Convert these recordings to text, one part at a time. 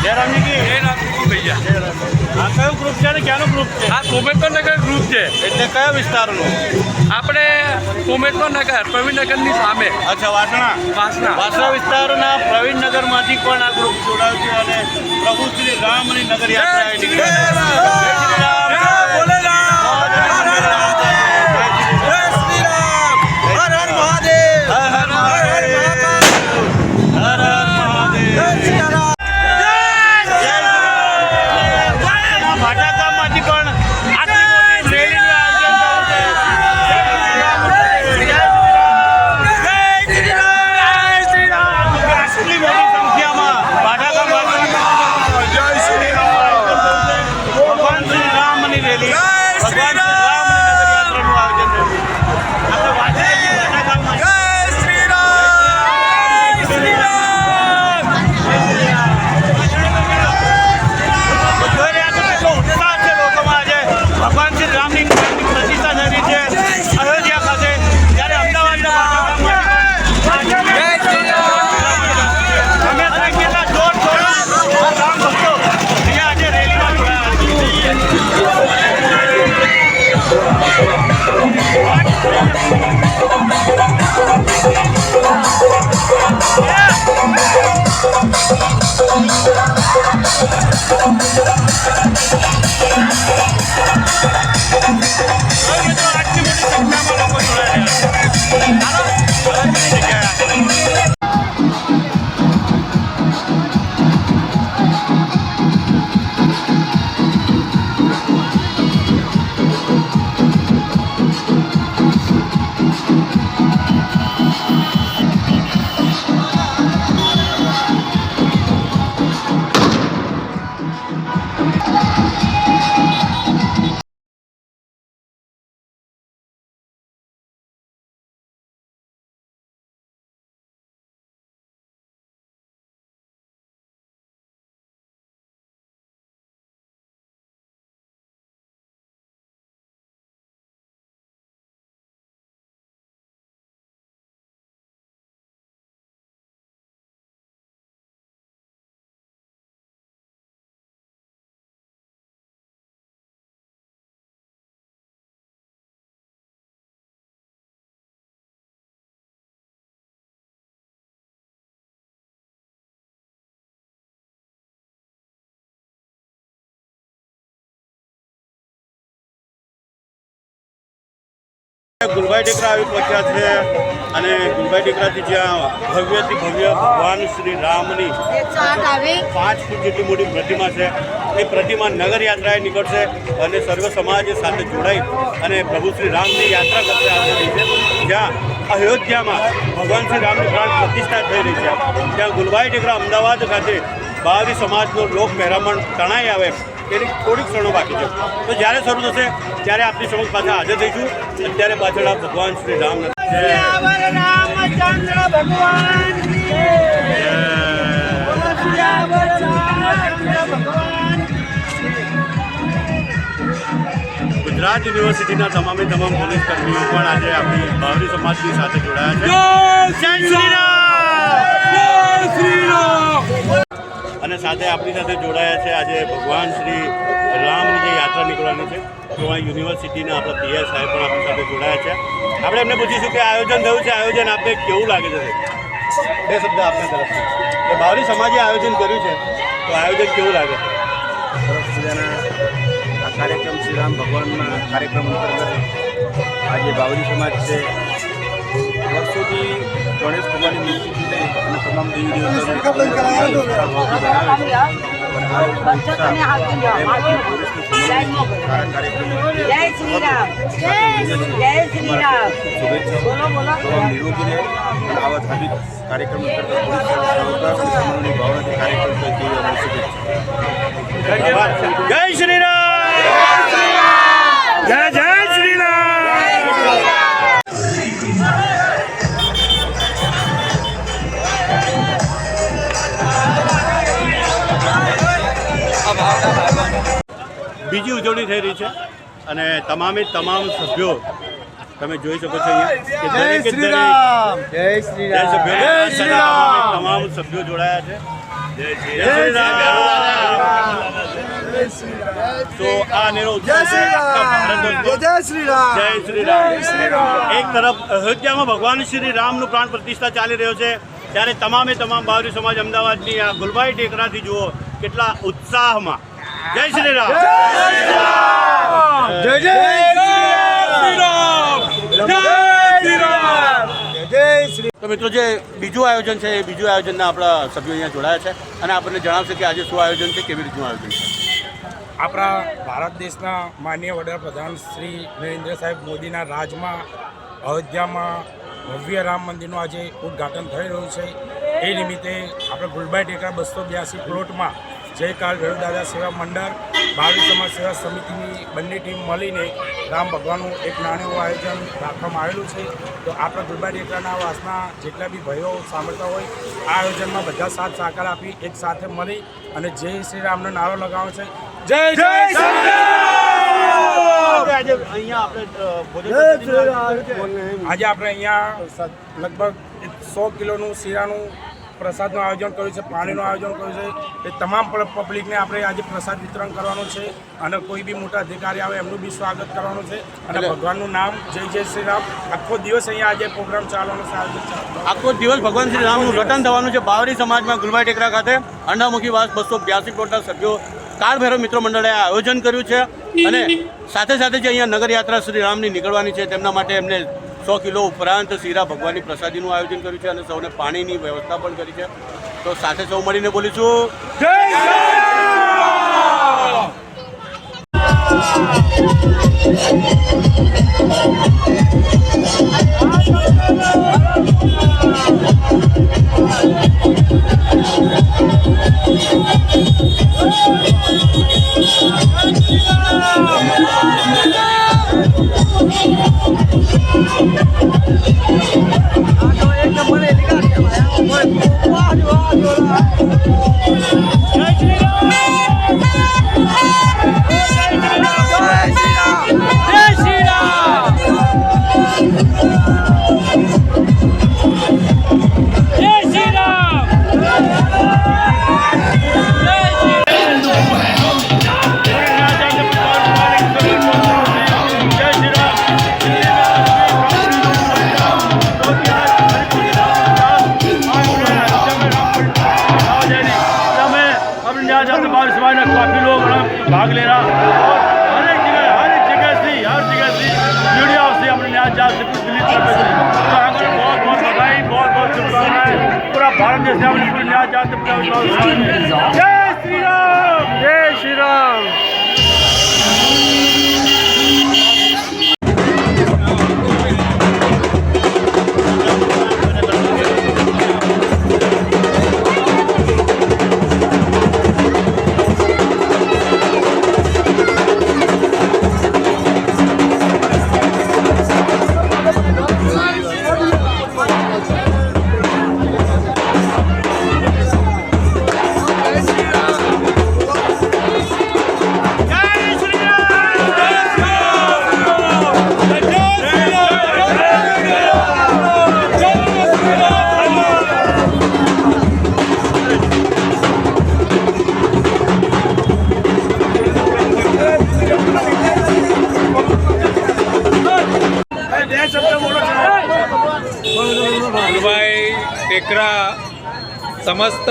કી ભૈયા આ કયો ગ્રુપ છે અને ક્યાંનું ગ્રુપ છે આ કોમેશ્વરનગર ગ્રુપ છે એટલે કયા વિસ્તારનું આપણે કોમેશ્વરનગર પ્રવીણનગરની સામે અચ્છા વાસણા વાસણા વાસણા વિસ્તારના પ્રવીણનગરમાંથી પણ આ ગ્રુપ જોડાયું છે અને પ્રભુ શ્રી રામની નગર યાત્રા આટલી મોટી ગુલભાઈ ટેકરા આવી પહોંચ્યા છે અને ગુલભાઈ ટેકરાથી જ્યાં ભવ્યથી ભવ્ય ભગવાન શ્રી રામની પાંચ ફૂટ જેટલી મોટી પ્રતિમા છે. એ પ્રતિમા નગર યાત્રાએ નીકળશે અને સર્વ સમાજ સાથે જોડાઈ અને પ્રભુ શ્રી રામની યાત્રા કરશે છે. જ્યાં અયોધ્યામાં ભગવાન શ્રી રામની પ્રાણ પ્રતિષ્ઠા થઈ રહી છે. ત્યાં ગુલભાઈ ટેકરા અમદાવાદ ખાતે બાવી સમાજનો લોક મહેરામણ તણાઈ આવે. તેની થોડીક ક્ષણો બાકી છે. તો જ્યારે શરૂ થશે ત્યારે આપની સમક્ષ પાછા હાજર થઈશું. અત્યારે પાછળ આ ભગવાન શ્રી રામ રામચંદ્ર ભગવાન ગુજરાત યુનિવર્સિટીના તમામે તમામ પોલીસ કર્મીઓ પણ આજે આપણી બાવરી સમાજની સાથે જોડાયા છે. જય શ્રી રામ. અને સાથે આપણી સાથે જોડાયા છે. આજે ભગવાન શ્રી રામની જે યાત્રા નીકળવાની છે, તો આ યુનિવર્સિટીના આપણા પીએસ સાહેબ પણ આપણી સાથે જોડાયા છે. આપણે એમને પૂછીશું કે આયોજન થયું છે, આયોજન આપને કેવું લાગે છે? બે શબ્દ આપના તરફથી. કે બાવરી સમાજે આયોજન કર્યું છે, તો આયોજન કેવું લાગે છે? આ કાર્યક્રમ શ્રી રામ ભગવાનના કાર્યક્રમ અંતર્ગત આજે બાવરી સમાજ છે વર્ષોથી ગણેશ ભગવાનની મૂર્તિથી લઈ અને તમામ દેવી બનાવે છે. અને આ નિરોગી રહે અને આવા ધાર્મિક કાર્યક્રમ સમન્વયની ભાવનાથી કાર્યક્રમ શુભેચ્છા જય શ્રી રામ. જય જય શ્રી રામ. બીજી ઉજવણી થઈ રહી છે અને તમામે તમામ સભ્યો તમે જોઈ શકો છો કે દરેક તમામે તમામ સભ્યો જોડાયા છે. જય શ્રી રામ તો આ નેરો ઉત્સવ છે. આખા ભારત જય શ્રી રામ જય શ્રી રામ એક તરફ અયોધ્યામાં ભગવાન શ્રી રામનું પ્રાણ પ્રતિષ્ઠા ચાલી રહ્યો છે. ત્યારે તમામે તમામ બાવરી સમાજ અમદાવાદની આ ગુલભાઈ ટેકરાથી જુઓ. કેટલા ઉત્સાહમાં. જય શ્રી રામ જય જય શ્રી રામ જય શ્રી તો મિત્રો જે બીજું આયોજન છે એ બીજું આયોજનના આપણા સભ્યો અહીંયા જોડાયા છે અને આપણને જણાવશે કે આજે શું આયોજન છે કેવી રીતનું આયોજન છે. આપણા ભારત દેશના માન્ય વડાપ્રધાન શ્રી નરેન્દ્ર સાહેબ મોદીના રાજમાં અયોધ્યામાં ભવ્ય રામ મંદિરનું આજે ઉદ્ઘાટન થઈ રહ્યું છે. એ નિમિત્તે આપણે ગુલબાઈ ટેકરા બસો બ્યાસી પ્લોટમાં જયકાલ વેણુદાદા સેવા મંડળ સમાજ સેવા સમિતિની બંને ટીમ મળીને રામ ભગવાનનું એક નાનું એવું આયોજન રાખવામાં આવેલું છે. તો આપણા ગુલબાઈ એકલાના વાસના જેટલા બી ભાઈઓ સાંભળતા હોય આ આયોજનમાં બધા સાથ સહકાર આપી એક સાથે મળી અને જય શ્રી રામનો નારો લગાવવાનો છે. જય જય જય આજે આપણે અહીંયા લગભગ સો કિલોનું શીરાનું પ્રસાદનું આયોજન કર્યું છે પાણીનું આયોજન કર્યું છે. એ તમામ પબ્લિકને આપણે આજે પ્રસાદ વિતરણ કરવાનું છે અને કોઈ બી મોટા અધિકારી આવે એમનું બી સ્વાગત કરવાનું છે. અને ભગવાનનું નામ જય જય શ્રી રામ. આખો દિવસ અહીંયા આજે પ્રોગ્રામ ચાલવાનો છે આખો દિવસ ભગવાન શ્રી રામનું રટન થવાનું છે. બાવરી સમાજમાં ગુલબાઈ ટેકરા ખાતે અંડામુખી વાસ બસો બ્યાસી પ્લોટના સભ્યો કાળ ભૈરવ મિત્ર મંડળે આયોજન કર્યું છે. અને સાથે સાથે જે અહીંયા નગરયાત્રા શ્રી રામની નીકળવાની છે તેમના માટે એમને સો કિલો ઉપરાંત શીરા ભગવાનની પ્રસાદીનું આયોજન કર્યું છે અને સૌને પાણીની વ્યવસ્થા પણ કરી છે. તો સાથે સૌ મળીને બોલીશું. काफी ਪੰਜਾਬ ਜੱਟ ਪੰਜਾਬ ਜੈ ਸ਼੍ਰੀ ਰਾਮ। ਜੈ ਸ਼੍ਰੀ ਰਾਮ। સમસ્ત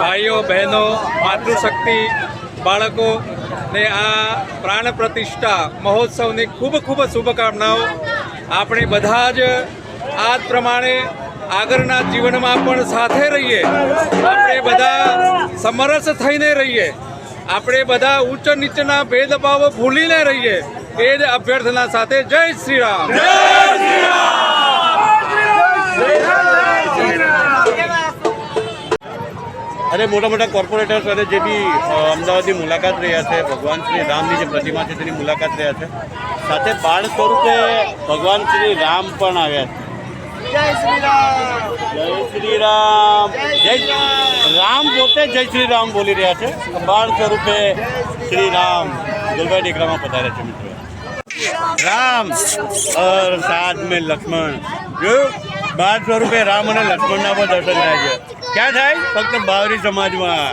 ભાઈઓ, બહેનો, માતૃશક્તિ, બાળકો ને આ પ્રાણ પ્રતિષ્ઠા મહોત્સવની ખૂબ ખૂબ શુભકામનાઓ. આપણે બધા જ આ પ્રમાણે આગળના જીવનમાં પણ સાથે રહીએ. આપણે બધા સમરસ થઈને રહીએ. આપણે બધા ઉચ્ચ નીચના ભેદભાવો ભૂલીને રહીએ. એ જ અભ્યર્થના સાથે જય શ્રી રામ. અને મોટા મોટા કોર્પોરેટર્સ અને જે બી અમદાવાદની મુલાકાત રહ્યા છે ભગવાન શ્રી રામની જે પ્રતિમા છે તેની મુલાકાત રહ્યા છે. સાથે બાળ સ્વરૂપે ભગવાન શ્રી રામ પણ આવ્યા છે. જય શ્રી રામ. જય શ્રી રામ. જય રામ. પોતે જય શ્રી રામ બોલી રહ્યા છે. બાળ સ્વરૂપે શ્રી રામ દુર્ગા દીકરામાં પધાર્યા છે મિત્રો. રામ. અર સાથ મેં લક્ષ્મણ. જોયું? બાળ સ્વરૂપે રામ અને લક્ષ્મણના પણ દર્શન થાય છે. ક્યાં થાય? ફક્ત બાવરી સમાજમાં.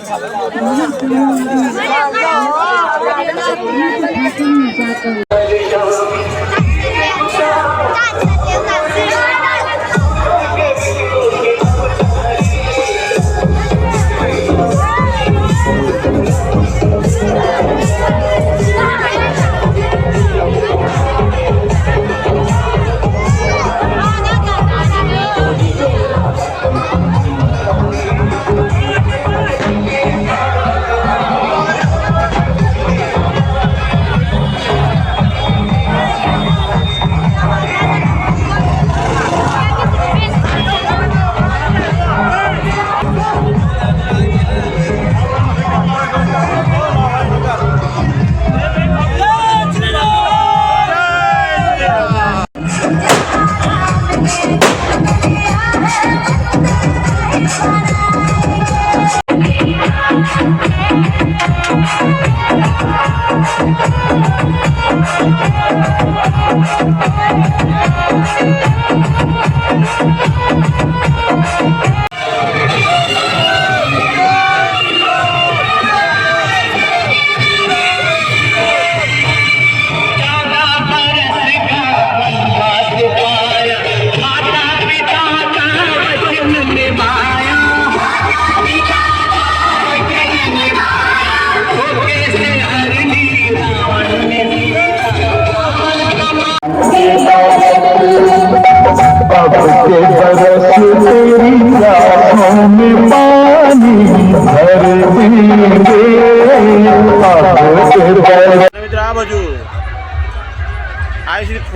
来来来来来来来来来来来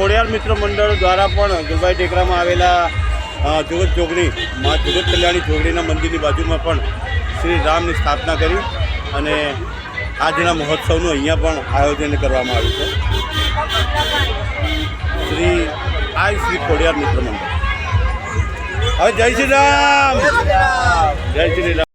ખોડિયાર મિત્ર મંડળ દ્વારા પણ દુબાઈ ટેકરામાં આવેલા જુગત જોગણી મા જુગત કલ્યાણી ચોકડીના મંદિરની બાજુમાં પણ શ્રી રામની સ્થાપના કરી અને આજના મહોત્સવનું અહીંયા પણ આયોજન કરવામાં આવ્યું છે. શ્રી આ શ્રી ખોડિયાર મિત્ર મંડળ. હવે જય શ્રી રામ! જય શ્રી રામ!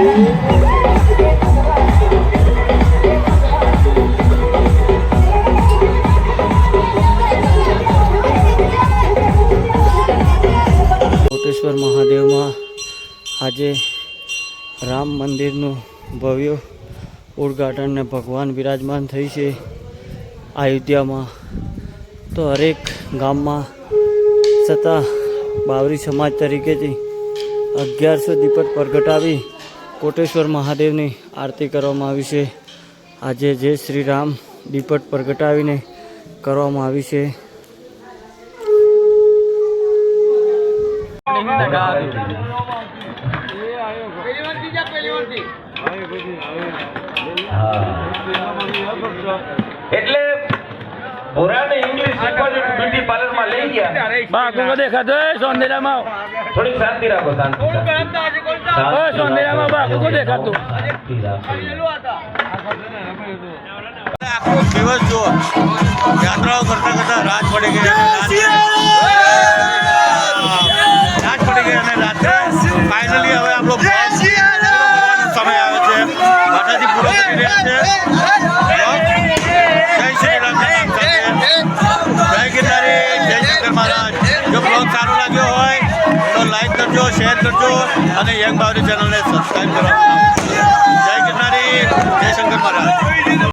કોટેશ્વર મહાદેવમાં આજે રામ મંદિરનું ભવ્ય ઉદઘાટન ને ભગવાન બિરાજમાન થઈ છે અયોધ્યામાં. તો હરેક ગામમાં છતાં બાવરી સમાજ તરીકેથી અગિયારસો દીપક પ્રગટાવી કોટેશ્વર મહાદેવની આરતી કરવામાં આવી છે. આજે જય શ્રી રામ દીપટ પ્રગટાવીને કરવામાં આવી છે. એટલે પુરાને ઇંગ્લિશ બ્યુટી પાર્લરમાં લઈ ગયા. બા કુકો દેખાતો સોંદેરામાં થોડીક શાંતિ રાખો શાંતિ આખો દિવસ જુઓ યાત્રાઓ કરતા કરતા રાત પડી ગઈ અને રાત- રાત પડી ગઈ અને રાત્રે ફાઇનલી હવે આપણો સમય આવે છે માતાજી પૂરો કરી રહ્યા છે. જય શ્રી રામ જય ગિરનારી જય શંકર મહારાજ જો બ્લોગ સારો લાગ્યો હોય લાઈક કરજો શેર કરજો અને યંગ બાવરી ચેનલને સબસ્ક્રાઈબ કરો. જય ગિરનારી, જય શંકર મહારાજ.